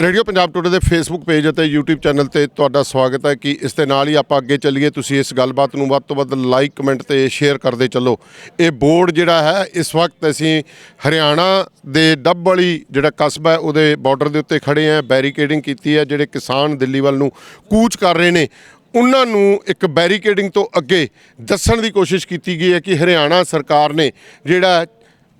Radio Punjab today ਦੇ Facebook page ਅਤੇ YouTube channel ਤੇ ਤੁਹਾਡਾ ਸਵਾਗਤ ਹੈ ਕਿ ਇਸ ਦੇ ਨਾਲ ਹੀ ਆਪਾਂ ਅੱਗੇ ਚੱਲੀਏ। ਤੁਸੀਂ ਇਸ ਗੱਲਬਾਤ ਨੂੰ ਵੱਧ ਤੋਂ ਵੱਧ ਲਾਈਕ ਕਮੈਂਟ ਤੇ ਸ਼ੇਅਰ ਕਰਦੇ ਚੱਲੋ। ਇਹ ਬੋਰਡ ਜਿਹੜਾ ਹੈ, ਇਸ ਵਕਤ ਅਸੀਂ ਹਰਿਆਣਾ ਦੇ ਡੱਬ ਵਾਲੀ ਜਿਹੜਾ ਕਸਬਾ ਹੈ, ਉਹਦੇ ਬਾਰਡਰ ਦੇ ਉੱਤੇ ਖੜੇ ਆ ਬੈਰੀਕੇਡਿੰਗ ਕੀਤੀ ਹੈ, ਜਿਹੜੇ ਕਿਸਾਨ ਦਿੱਲੀ ਵੱਲ ਨੂੰ ਕੂਚ ਕਰ ਰਹੇ ਨੇ। ਉਹਨਾਂ ਨੂੰ ਇੱਕ ਬੈਰੀਕੇਡਿੰਗ ਤੋਂ ਅੱਗੇ ਦੱਸਣ ਦੀ ਕੋਸ਼ਿਸ਼ ਕੀਤੀ ਗਈ ਹੈ ਕਿ ਹਰਿਆਣਾ ਸਰਕਾਰ ਨੇ ਜਿਹੜਾ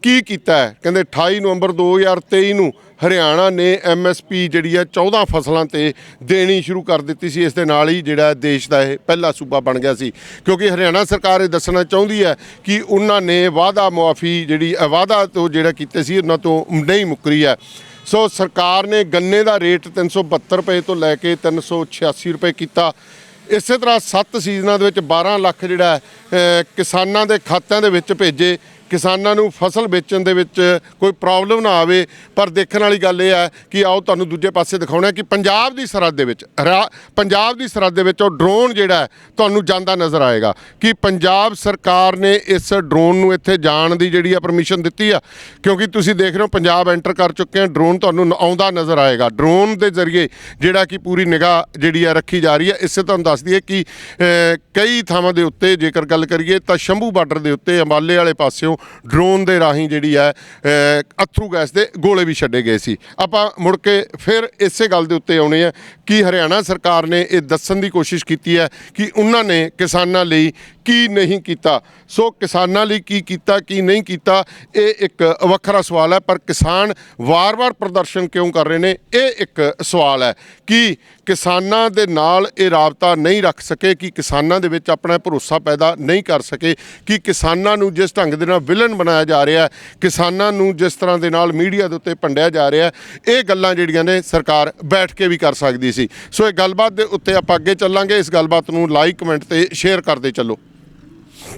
ਕੀ ਕੀਤਾ ਹੈ? ਕਹਿੰਦੇ 28 ਨਵੰਬਰ 2023 ਨੂੰ ਹਰਿਆਣਾ ਨੇ ਐਮਐਸਪੀ ਜਿਹੜੀ ਹੈ 14 ਫਸਲਾਂ ਤੇ ਦੇਣੀ ਸ਼ੁਰੂ ਕਰ ਦਿੱਤੀ ਸੀ। ਇਸ ਦੇ ਨਾਲ ਹੀ ਜਿਹੜਾ ਦੇਸ਼ ਦਾ ਇਹ ਪਹਿਲਾ ਸੂਬਾ ਬਣ ਗਿਆ ਸੀ। ਕਿਉਂਕਿ ਹਰਿਆਣਾ ਸਰਕਾਰ ਇਹ ਦੱਸਣਾ ਚਾਹੁੰਦੀ ਹੈ ਕਿ ਉਹਨਾਂ ਨੇ ਵਾਅਦਾ ਮੁਆਫੀ ਜਿਹੜੀ ਅ, ਵਾਅਦਾ ਤੋਂ ਜਿਹੜਾ ਕੀਤੇ ਸੀ ਉਹਨਾਂ ਤੋਂ ਨਹੀਂ ਮੁੱਕਰੀ ਹੈ। ਸੋ ਸਰਕਾਰ ਨੇ ਗੰਨੇ ਦਾ ਰੇਟ 372 ਰੁਪਏ ਤੋਂ ਲੈ ਕੇ 386 ਰੁਪਏ ਕੀਤਾ। ਇਸੇ ਤਰ੍ਹਾਂ 7 ਸੀਜ਼ਨਾਂ ਦੇ ਵਿੱਚ 12 ਲੱਖ ਜਿਹੜਾ ਕਿਸਾਨਾਂ ਦੇ ਖਾਤਿਆਂ ਦੇ ਵਿੱਚ ਭੇਜੇ। ਕਿਸਾਨਾਂ ਨੂੰ ਫਸਲ ਵੇਚਣ ਦੇ ਵਿੱਚ ਕੋਈ ਪ੍ਰੋਬਲਮ ਨਾ ਆਵੇ, ਪਰ ਦੇਖਣ ਵਾਲੀ ਗੱਲ ਇਹ ਹੈ ਕਿ ਆਓ ਤੁਹਾਨੂੰ ਦੂਜੇ ਪਾਸੇ ਦਿਖਾਉਣਾ ਕਿ ਪੰਜਾਬ ਦੀ ਸਰਹੱਦ ਦੇ ਵਿੱਚ ਹਰਾ- ਪੰਜਾਬ ਦੀ ਸਰਹੱਦ ਦੇ ਵਿੱਚ ਉਹ ਡਰੋਨ ਜਿਹੜਾ ਤੁਹਾਨੂੰ ਜਾਂਦਾ ਨਜ਼ਰ ਆਏਗਾ ਕਿ ਪੰਜਾਬ ਸਰਕਾਰ ਨੇ ਇਸ ਡਰੋਨ ਨੂੰ ਇੱਥੇ ਜਾਣ ਦੀ ਜਿਹੜੀ ਆ ਪਰਮਿਸ਼ਨ ਦਿੱਤੀ ਆ। ਕਿਉਂਕਿ ਤੁਸੀਂ ਦੇਖ ਰਹੇ ਹੋ ਪੰਜਾਬ ਐਂਟਰ ਕਰ ਚੁੱਕੇ ਆ ਡਰੋਨ ਤੁਹਾਨੂੰ ਆਉਂਦਾ ਨਜ਼ਰ ਆਏਗਾ। ਡਰੋਨ ਦੇ ਜ਼ਰੀਏ ਜਿਹੜਾ ਕਿ ਪੂਰੀ ਨਿਗਾਹ ਜਿਹੜੀ ਆ ਰੱਖੀ ਜਾ ਰਹੀ ਹੈ ਇਸੇ ਤੁਹਾਨੂੰ ਦੱਸ ਦਈਏ ਕਿ ਕਈ ਥਾਵਾਂ ਦੇ ਉੱਤੇ ਜੇਕਰ ਗੱਲ ਕਰੀਏ ਤਾਂ ਸ਼ੰਭੂ ਬਾਰਡਰ ਦੇ ਉੱਤੇ, ਅੰਬਾਲੇ ਵਾਲੇ ਪਾਸਿਓਂ ਡਰੋਨ ਦੇ ਰਾਹੀਂ ਜਿਹੜੀ ਹੈ ਅ, ਅਥਰੂ ਗੈਸ ਦੇ ਗੋਲੇ ਵੀ ਛੱਡੇ ਗਏ ਸੀ। ਆਪਾਂ ਮੁੜ ਕੇ ਫਿਰ ਇਸੇ ਗੱਲ ਦੇ ਉੱਤੇ ਆਉਣੇ ਆ ਕਿ ਹਰਿਆਣਾ ਸਰਕਾਰ ਨੇ ਇਹ ਦੱਸਣ ਦੀ ਕੋਸ਼ਿਸ਼ ਕੀਤੀ ਹੈ ਕਿ ਉਹਨਾਂ ਨੇ ਕਿਸਾਨਾਂ ਲਈ ਕੀ ਨਹੀਂ ਕੀਤਾ। ਸੋ ਕਿਸਾਨਾਂ ਲਈ ਕੀ ਕੀਤਾ ਕੀ ਨਹੀਂ ਕੀਤਾ ਇਹ ਇੱਕ ਵੱਖਰਾ ਸਵਾਲ ਹੈ ਪਰ ਕਿਸਾਨ ਵਾਰ-ਵਾਰ ਪ੍ਰਦਰਸ਼ਨ ਕਿਉਂ ਕਰ ਰਹੇ ਨੇ ਇਹ ਇੱਕ ਸਵਾਲ ਹੈ ਕਿ ਕਿਸਾਨਾਂ ਦੇ ਨਾਲ ਇਹ ਰਾਬਤਾ ਨਹੀਂ ਰੱਖ ਸਕੇ, ਕਿ ਕਿਸਾਨਾਂ ਦੇ ਵਿੱਚ ਆਪਣਾ ਭਰੋਸਾ ਪੈਦਾ ਨਹੀਂ ਕਰ ਸਕੇ, ਕਿ ਕਿਸਾਨਾਂ ਨੂੰ ਜਿਸ ਢੰਗ ਦੇ ਨਾਲ ਵਿਲਨ ਬਣਾਇਆ ਜਾ ਰਿਹਾ, ਕਿਸਾਨਾਂ ਨੂੰ ਜਿਸ ਤਰ੍ਹਾਂ ਦੇ ਨਾਲ ਮੀਡੀਆ ਦੇ ਉੱਤੇ ਭੰਡਿਆ ਜਾ ਰਿਹਾ, ਇਹ ਗੱਲਾਂ ਜਿਹੜੀਆਂ ਨੇ ਸਰਕਾਰ ਬੈਠ ਕੇ ਵੀ ਕਰ ਸਕਦੀ ਸੀ। ਸੋ ਇਹ ਗੱਲਬਾਤ ਦੇ ਉੱਤੇ ਆਪਾਂ ਅੱਗੇ ਚੱਲਾਂਗੇ। ਇਸ ਗੱਲਬਾਤ ਨੂੰ ਲਾਈਕ, ਕਮੈਂਟ ਤੇ ਸ਼ੇਅਰ ਕਰਦੇ ਚੱਲੋ।